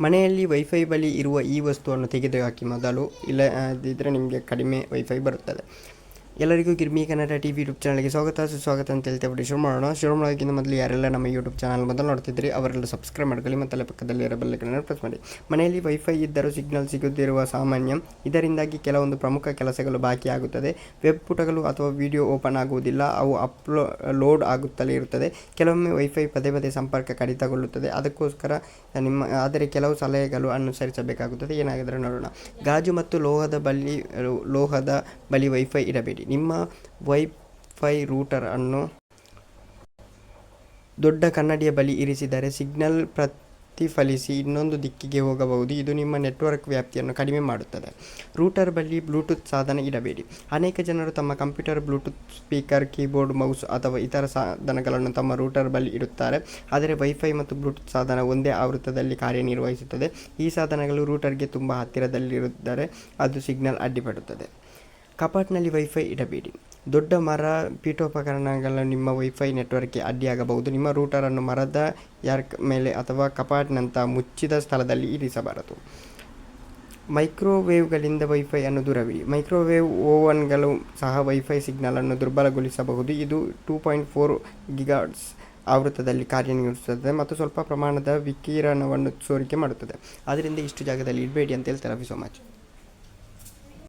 ಮನೆಯಲ್ಲಿ ವೈಫೈ ಬಳಿ ಇರುವ ಈ ವಸ್ತುವನ್ನು ತೆಗೆದುಹಾಕಿ ಮೊದಲು ಇಲ್ಲದಿದ್ದರೆ ನಿಮಗೆ ಕಡಿಮೆ ವೈಫೈ ಬರುತ್ತದೆ. ಎಲ್ಲರಿಗೂ Girmi Kannada T V YouTube ಚಾನಲ್ಗೆ ಸ್ವಾಗತ, ಸುಸ್ವಾಗತ ಅಂತ ಹೇಳ್ತೇವೆ ಶುರು ಮಾಡೋಣ. ಶುರು ಮಾಡೋಕ್ಕಿಂತ ಮೊದಲು ಯಾರೆಲ್ಲ ನಮ್ಮ ಯೂಟ್ಯೂಬ್ ಚಾನಲ್ ಮೊದಲು ನೋಡ್ತಿದ್ರಿ ಅವರೆಲ್ಲ ಸಬ್ಸ್ಕ್ರೈಬ್ ಮಾಡ್ಕೊಳ್ಳಿ ಮತ್ತು ಪಕ್ಕದಲ್ಲಿ ಇರೋ ಬೆಲ್ಲೈಕನ್ನ ಪ್ರೆಸ್ ಮಾಡಿ. ಮನೆಯಲ್ಲಿ ವೈಫೈ ಇದ್ದರೂ ಸಿಗ್ನಲ್ ಸಿಗುತ್ತಿರುವ ಸಾಮಾನ್ಯ, ಇದರಿಂದಾಗಿ ಕೆಲವೊಂದು ಪ್ರಮುಖ ಕೆಲಸಗಳು ಬಾಕಿ ಆಗುತ್ತದೆ. ವೆಬ್ ಪುಟಗಳು ಅಥವಾ ವಿಡಿಯೋ ಓಪನ್ ಆಗುವುದಿಲ್ಲ, ಅವು ಅಪ್ಲೋ ಲೋಡ್ ಆಗುತ್ತಲೇ ಇರುತ್ತದೆ. ಕೆಲವೊಮ್ಮೆ ವೈಫೈ ಪದೇ ಪದೇ ಸಂಪರ್ಕ ಕಡಿತಗೊಳ್ಳುತ್ತದೆ. ಅದಕ್ಕೋಸ್ಕರ ನಿಮ್ಮ, ಆದರೆ ಕೆಲವು ಸಲಹೆಗಳು ಅನುಸರಿಸಬೇಕಾಗುತ್ತದೆ. ಏನಾಗಿದ್ರೆ ನೋಡೋಣ. ಗಾಜು ಮತ್ತು ಲೋಹದ ಬಳಿ ಲೋಹದ ಬಳಿ ವೈಫೈ ಇರಬೇಡಿ. ನಿಮ್ಮ ವೈಫೈ ರೂಟರ್ ಅನ್ನು ದೊಡ್ಡ ಕನ್ನಡಿಯ ಬಳಿ ಇರಿಸಿದರೆ ಸಿಗ್ನಲ್ ಪ್ರತಿಫಲಿಸಿ ಇನ್ನೊಂದು ದಿಕ್ಕಿಗೆ ಹೋಗಬಹುದು. ಇದು ನಿಮ್ಮ ನೆಟ್ವರ್ಕ್ ವ್ಯಾಪ್ತಿಯನ್ನು ಕಡಿಮೆ ಮಾಡುತ್ತದೆ. ರೂಟರ್ ಬಳಿ ಬ್ಲೂಟೂತ್ ಸಾಧನ ಇಡಬೇಡಿ ಅನೇಕ ಜನರು ತಮ್ಮ computer, bluetooth speaker, keyboard, mouse ಅಥವಾ ಇತರ ಸಾಧನಗಳನ್ನು ತಮ್ಮ ರೂಟರ್ ಬಳಿ ಇಡುತ್ತಾರೆ. ಆದರೆ ವೈಫೈ ಮತ್ತು ಬ್ಲೂಟೂತ್ ಸಾಧನ ಒಂದೇ ಆವೃತ್ತದಲ್ಲಿ ಕಾರ್ಯನಿರ್ವಹಿಸುತ್ತದೆ. ಈ ಸಾಧನಗಳು ರೂಟರ್ಗೆ ತುಂಬ ಹತ್ತಿರದಲ್ಲಿರುತ್ತಾರೆ ಅದು ಸಿಗ್ನಲ್ ಅಡ್ಡಿಪಡುತ್ತದೆ. ಕಪಾಟ್ನಲ್ಲಿ ವೈಫೈ ಇಡಬೇಡಿ. ದೊಡ್ಡ ಮರ, ಪೀಠೋಪಕರಣಗಳು ನಿಮ್ಮ ವೈಫೈ ನೆಟ್ವರ್ಕ್ಗೆ ಅಡ್ಡಿಯಾಗಬಹುದು. ನಿಮ್ಮ ರೂಟರನ್ನು ಮರದ ಯಾರ್ಕ್ ಮೇಲೆ ಅಥವಾ ಕಪಾಟ್ನಂಥ ಮುಚ್ಚಿದ ಸ್ಥಳದಲ್ಲಿ ಇರಿಸಬಾರದು. ಮೈಕ್ರೋವೇವ್ಗಳಿಂದ ವೈಫೈ ಅನ್ನು ದೂರವಿಡಿ. ಮೈಕ್ರೋವೇವ್ ಓವನ್ಗಳು ಸಹ ವೈಫೈ ಸಿಗ್ನಲನ್ನು ದುರ್ಬಲಗೊಳಿಸಬಹುದು. ಇದು ಟೂ ಪಾಯಿಂಟ್ ಫೋರ್ ಗಿಗಾಡ್ಸ್ ಆವೃತ್ತದಲ್ಲಿ ಕಾರ್ಯನಿರ್ವಹಿಸುತ್ತದೆ ಮತ್ತು ಸ್ವಲ್ಪ ಪ್ರಮಾಣದ ವಿಕಿರಣವನ್ನು ಸೋರಿಕೆ ಮಾಡುತ್ತದೆ. ಆದ್ದರಿಂದ ಇಷ್ಟು ಜಾಗದಲ್ಲಿ ಇಡಬೇಡಿ ಅಂತ ಹೇಳ್ತಾರೆ ಸೋ ಮಚ್